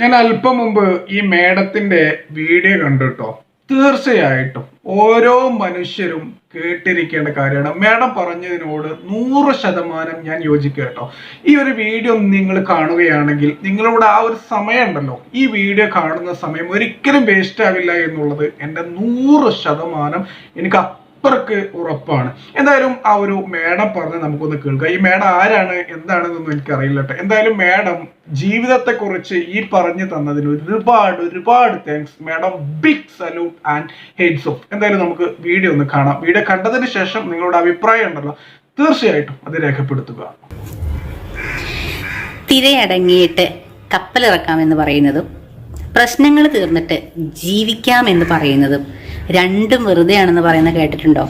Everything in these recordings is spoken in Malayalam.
ഞാൻ അല്പം മുമ്പ് ഈ മേഡത്തിന്റെ വീഡിയോ കണ്ടിട്ടോ? തീർച്ചയായിട്ടും ഓരോ മനുഷ്യരും കേട്ടിരിക്കേണ്ട കാര്യമാണ്. മേഡം പറഞ്ഞതിനോട് നൂറ് ശതമാനം ഞാൻ യോജിക്കുക കേട്ടോ. ഈ ഒരു വീഡിയോ നിങ്ങൾ കാണുകയാണെങ്കിൽ നിങ്ങളുടെ ആ ഒരു സമയം ഉണ്ടല്ലോ ഈ വീഡിയോ കാണുന്ന സമയം ഒരിക്കലും വേസ്റ്റ് ആവില്ല എന്നുള്ളത് എന്റെ നൂറ് ശതമാനം എനിക്ക് അപ്പർക്ക് ഉറപ്പാണ്. എന്തായാലും ആ ഒരു മേഡം പറഞ്ഞ് നമുക്കൊന്ന് കേൾക്കാം. ഈ മേഡം ആരാണ്? എന്താണെന്നൊന്നും എനിക്കറിയില്ല കേട്ടോ. എന്തായാലും മേഡം ജീവിതത്തെ കുറിച്ച് ഈ പറഞ്ഞു തന്നതിന് ഒരുപാട് ഒരുപാട് thanks madam big salute and hats off എന്തായാലും നമുക്ക് വീഡിയോ ഒന്ന് കാണാം. വീഡിയോ കണ്ടതിന് ശേഷം നിങ്ങളുടെ അഭിപ്രായം ഉണ്ടല്ലോ തീർച്ചയായിട്ടും അത് രേഖപ്പെടുത്തുക. തിരയടങ്ങിയിട്ട് കപ്പലിറക്കാമെന്ന് പറയുന്നതും പ്രശ്നങ്ങൾ തീർന്നിട്ട് ജീവിക്കാം എന്ന് പറയുന്നതും രണ്ടും വെറുതെയാണെന്ന് പറയുന്നത് കേട്ടിട്ടുണ്ടോ?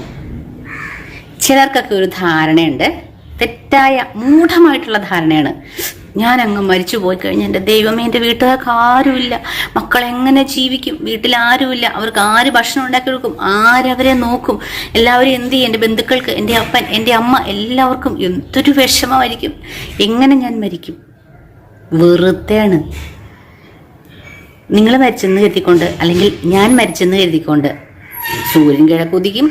ചിലർക്കൊക്കെ ഒരു ധാരണയുണ്ട്. തെറ്റായ മൂഢമായിട്ടുള്ള ധാരണയാണ്. ഞാൻ അങ്ങ് മരിച്ചു പോയി കഴിഞ്ഞാൽ എന്റെ ദൈവമേ എന്റെ വീട്ടുകാർക്ക് ആരുമില്ല. മക്കൾ എങ്ങനെ ജീവിക്കും? വീട്ടിൽ ആരുമില്ല. അവർക്ക് ആര് ഭക്ഷണം ഉണ്ടാക്കി കൊടുക്കും? ആരവരെ നോക്കും? എല്ലാവരും എന്ത് ചെയ്യും? എന്റെ ബന്ധുക്കൾക്ക് എന്റെ അപ്പൻ എന്റെ അമ്മ എല്ലാവർക്കും എന്തൊരു വിഷമമായിരിക്കും. എങ്ങനെ ഞാൻ മരിക്കും? വെറുതെയാണ്. നിങ്ങൾ മരിച്ചെന്ന് കരുതിക്കൊണ്ട് അല്ലെങ്കിൽ ഞാൻ മരിച്ചെന്ന് കരുതിക്കൊണ്ട് സൂര്യൻ കിഴക്കുതിക്കും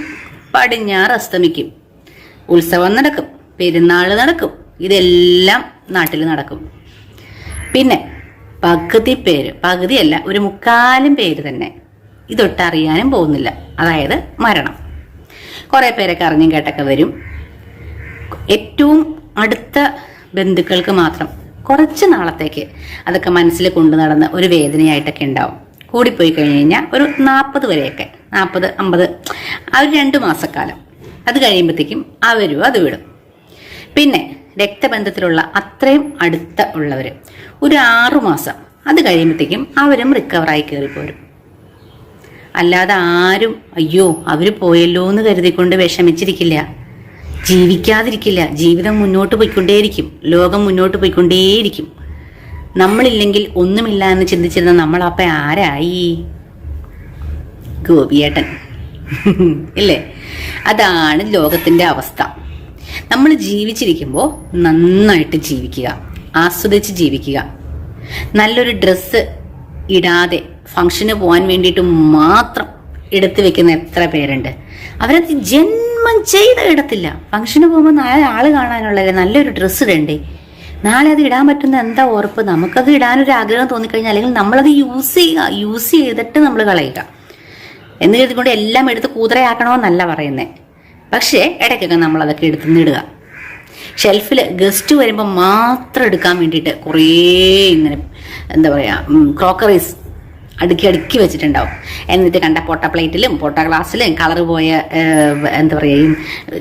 പടിഞ്ഞാറ് അസ്തമിക്കും. ഉത്സവം നടക്കും പെരുന്നാൾ നടക്കും ഇതെല്ലാം നാട്ടിൽ നടക്കും. പിന്നെ പകുതി പേര് പകുതിയല്ല ഒരു മുക്കാലും പേര് തന്നെ ഇതൊട്ടറിയാനും പോകുന്നില്ല. അതായത് മരണം. കുറേ പേരൊക്കെ അറിഞ്ഞും കേട്ടൊക്കെ വരും. ഏറ്റവും അടുത്ത ബന്ധുക്കൾക്ക് മാത്രം കുറച്ച് നാളത്തേക്ക് അതൊക്കെ മനസ്സിൽ കൊണ്ടു നടന്ന് ഒരു വേദനയായിട്ടൊക്കെ ഉണ്ടാവും. കൂടിപ്പോയി കഴിഞ്ഞ് കഴിഞ്ഞാൽ ഒരു നാൽപ്പത് വരെയൊക്കെ നാൽപ്പത് അമ്പത് ആ ഒരു രണ്ട് മാസക്കാലം. അത് കഴിയുമ്പോഴത്തേക്കും അവരും അത് വിടും. പിന്നെ രക്തബന്ധത്തിലുള്ള അത്രയും അടുത്ത ഉള്ളവർ ഒരു ആറു മാസം. അത് കഴിയുമ്പോഴത്തേക്കും അവരും റിക്കവറായി കയറിപ്പോരും അല്ലാതെ ആരും അയ്യോ അവർ പോയല്ലോ എന്ന് കരുതിക്കൊണ്ട് വിഷമിച്ചിരിക്കില്ല. ജീവിക്കാതിരിക്കില്ല. ജീവിതം മുന്നോട്ട് പോയിക്കൊണ്ടേയിരിക്കും. ലോകം മുന്നോട്ട് പോയിക്കൊണ്ടേയിരിക്കും. നമ്മളില്ലെങ്കിൽ ഒന്നുമില്ല എന്ന് ചിന്തിച്ചിരുന്ന നമ്മളപ്പ ആരായി? ഗോപിയേട്ടൻ. ഇല്ലേ? അതാണ് ലോകത്തിന്റെ അവസ്ഥ. നമ്മൾ ജീവിച്ചിരിക്കുമ്പോൾ നന്നായിട്ട് ജീവിക്കുക ആസ്വദിച്ച് ജീവിക്കുക. നല്ലൊരു ഡ്രസ്സ് ഇടാതെ ഫംഗ്ഷന് പോകാൻ വേണ്ടിയിട്ട് മാത്രം എടുത്തു വെക്കുന്ന എത്ര പേരുണ്ട്. അവരത് ജന്മം ചെയ്ത ഇടത്തില്ല. ഫംഗ്ഷന് പോകുമ്പോൾ നാളെ ആൾ കാണാനുള്ളല്ലേ നല്ലൊരു ഡ്രസ്സ് ഇടണ്ടേ? നാളെ അത് ഇടാൻ പറ്റുന്ന എന്താ ഉറപ്പ്? നമുക്കത് ഇടാനൊരു ആഗ്രഹം തോന്നിക്കഴിഞ്ഞാൽ അല്ലെങ്കിൽ നമ്മളത് യൂസ് ചെയ്യുക യൂസ് ചെയ്തിട്ട് നമ്മൾ കളയുക. എന്ന് കരുതിക്കൊണ്ട് എല്ലാം എടുത്ത് കൂതറയാക്കണമെന്നല്ല പറയുന്നത് പക്ഷേ ഇടയ്ക്കൊക്കെ നമ്മൾ അതൊക്കെ എടുത്ത് ഇടുക ഷെൽഫിൽ ഗസ്റ്റ് വരുമ്പോൾ മാത്രം എടുക്കാൻ വേണ്ടിയിട്ട് കുറേ ഇങ്ങനെ എന്താ പറയുക ക്രോക്കറീസ് അടുക്കി അടുക്കി വെച്ചിട്ടുണ്ടാവും. എന്നിട്ട് കണ്ട പൊട്ട പ്ലേറ്റിലും പൊട്ട ഗ്ലാസ്സിലും കളർ പോയ എന്താ പറയുക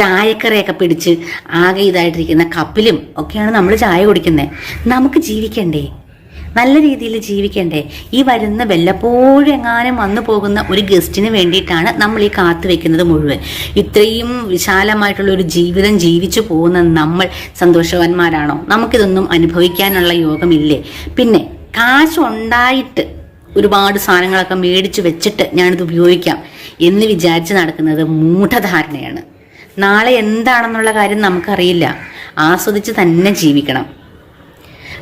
ചായക്കറിയൊക്കെ പിടിച്ച് ആകെ ഇതായിട്ടിരിക്കുന്ന കപ്പിലും ഒക്കെയാണ് നമ്മൾ ചായ കുടിക്കുന്നത് നമുക്ക് ജീവിക്കണ്ടേ? നല്ല രീതിയിൽ ജീവിക്കണ്ടേ? ഈ വരുന്ന വല്ലപ്പോഴും എങ്ങാനും വന്നു പോകുന്ന ഒരു ഗസ്റ്റിന് വേണ്ടിയിട്ടാണ് നമ്മൾ ഈ കാത്തു വെക്കുന്നത് മുഴുവൻ. ഇത്രയും വിശാലമായിട്ടുള്ള ഒരു ജീവിതം ജീവിച്ചു പോകുന്ന നമ്മൾ സന്തോഷവാന്മാരാണോ? നമുക്കിതൊന്നും അനുഭവിക്കാനുള്ള യോഗമില്ലേ? പിന്നെ കാശ് ഉണ്ടായിട്ട് ഒരുപാട് സാധനങ്ങളൊക്കെ മേടിച്ച് വെച്ചിട്ട് ഞാനിത് ഉപയോഗിക്കാം എന്ന് വിചാരിച്ച് നടക്കുന്നത് മൂഢധാരണയാണ്. നാളെ എന്താണെന്നുള്ള കാര്യം നമുക്കറിയില്ല. ആസ്വദിച്ച് തന്നെ ജീവിക്കണം.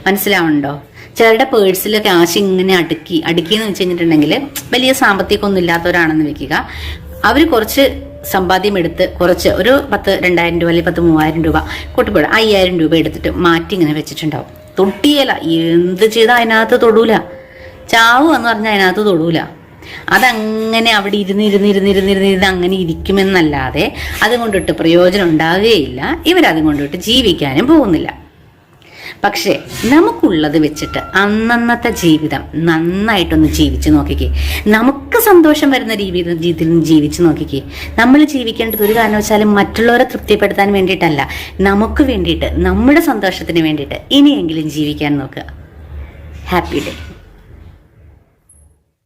മനസ്സിലാവുന്നുണ്ടോ? ചിലരുടെ പേഴ്സിൽ ക്യാഷ് ഇങ്ങനെ അടുക്കി അടുക്കി എന്ന് വെച്ച് കഴിഞ്ഞിട്ടുണ്ടെങ്കിൽ വലിയ സാമ്പത്തികമൊന്നും ഇല്ലാത്തവരാണെന്ന് വെക്കുക. അവർ കുറച്ച് സമ്പാദ്യം എടുത്ത് കുറച്ച് ഒരു പത്ത് രണ്ടായിരം രൂപ അല്ലെങ്കിൽ പത്ത് മൂവായിരം രൂപ കൂട്ടിപ്പോഴും അയ്യായിരം രൂപ എടുത്തിട്ട് മാറ്റി ഇങ്ങനെ വെച്ചിട്ടുണ്ടാവും. തൊട്ടിയല്ല എന്ത് ചെയ്താൽ അതിനകത്ത് തൊടൂല. ചാവ് എന്ന് പറഞ്ഞാൽ അതിനകത്ത് തൊടൂല. അതങ്ങനെ അവിടെ ഇരുന്ന് ഇരുന്ന് ഇരുന്ന് ഇരുന്ന് ഇരുന്ന് ഇരുന്ന് അങ്ങനെ ഇരിക്കുമെന്നല്ലാതെ അതുകൊണ്ടിട്ട് പ്രയോജനം ഉണ്ടാകുകയില്ല. ഇവരതും കൊണ്ടിട്ട് ജീവിക്കാനും പോകുന്നില്ല. പക്ഷേ നമുക്കുള്ളത് വെച്ചിട്ട് അന്നന്നത്തെ ജീവിതം നന്നായിട്ടൊന്ന് ജീവിച്ചു നോക്കിക്കേ. നമുക്ക് സന്തോഷം വരുന്ന രീതിയിൽ രീതിയിൽ ജീവിച്ചു നോക്കിക്കേ. നമ്മൾ ജീവിക്കേണ്ടത് ഒരു കാരണവശാലും മറ്റുള്ളവരെ തൃപ്തിപ്പെടുത്താൻ വേണ്ടിയിട്ടല്ല. നമുക്ക് വേണ്ടിയിട്ട് നമ്മുടെ സന്തോഷത്തിന് വേണ്ടിയിട്ട് ഇനിയെങ്കിലും ജീവിക്കാൻ നോക്കുക. Happy day